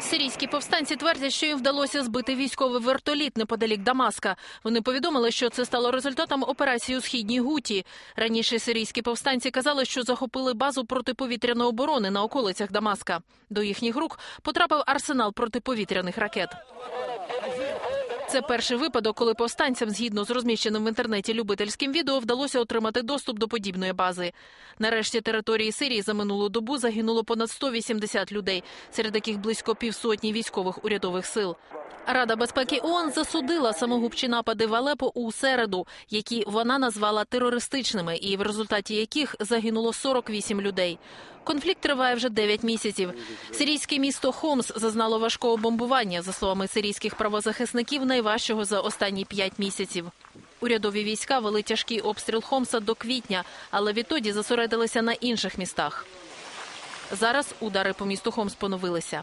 Сирійські повстанці твердять, що їм вдалося збити військовий вертоліт неподалік Дамаска. Вони повідомили, що це стало результатом операції у східній Гуті. Раніше сирійські повстанці казали, що захопили базу протиповітряної оборони на околицях Дамаска. До їхніх рук потрапив арсенал протиповітряних ракет. Це перший випадок, коли повстанцям, згідно з розміщеним в інтернеті любительським відео, вдалося отримати доступ до подібної бази. Нарешті території Сирії за минулу добу загинуло понад 180 людей, серед яких близько півсотні військових урядових сил. Рада безпеки ООН засудила самогубчі напади в Алепо у середу, які вона назвала терористичними, і в результаті яких загинуло 48 людей. Конфлікт триває вже 9 місяців. Сирійське місто Хомс зазнало важкого бомбування, за словами сирійських правозахисників, найважчого за останні 5 місяців. Урядові війська вели тяжкий обстріл Хомса до квітня, але відтоді зосередилися на інших містах. Зараз удари по місту Хомс поновилися.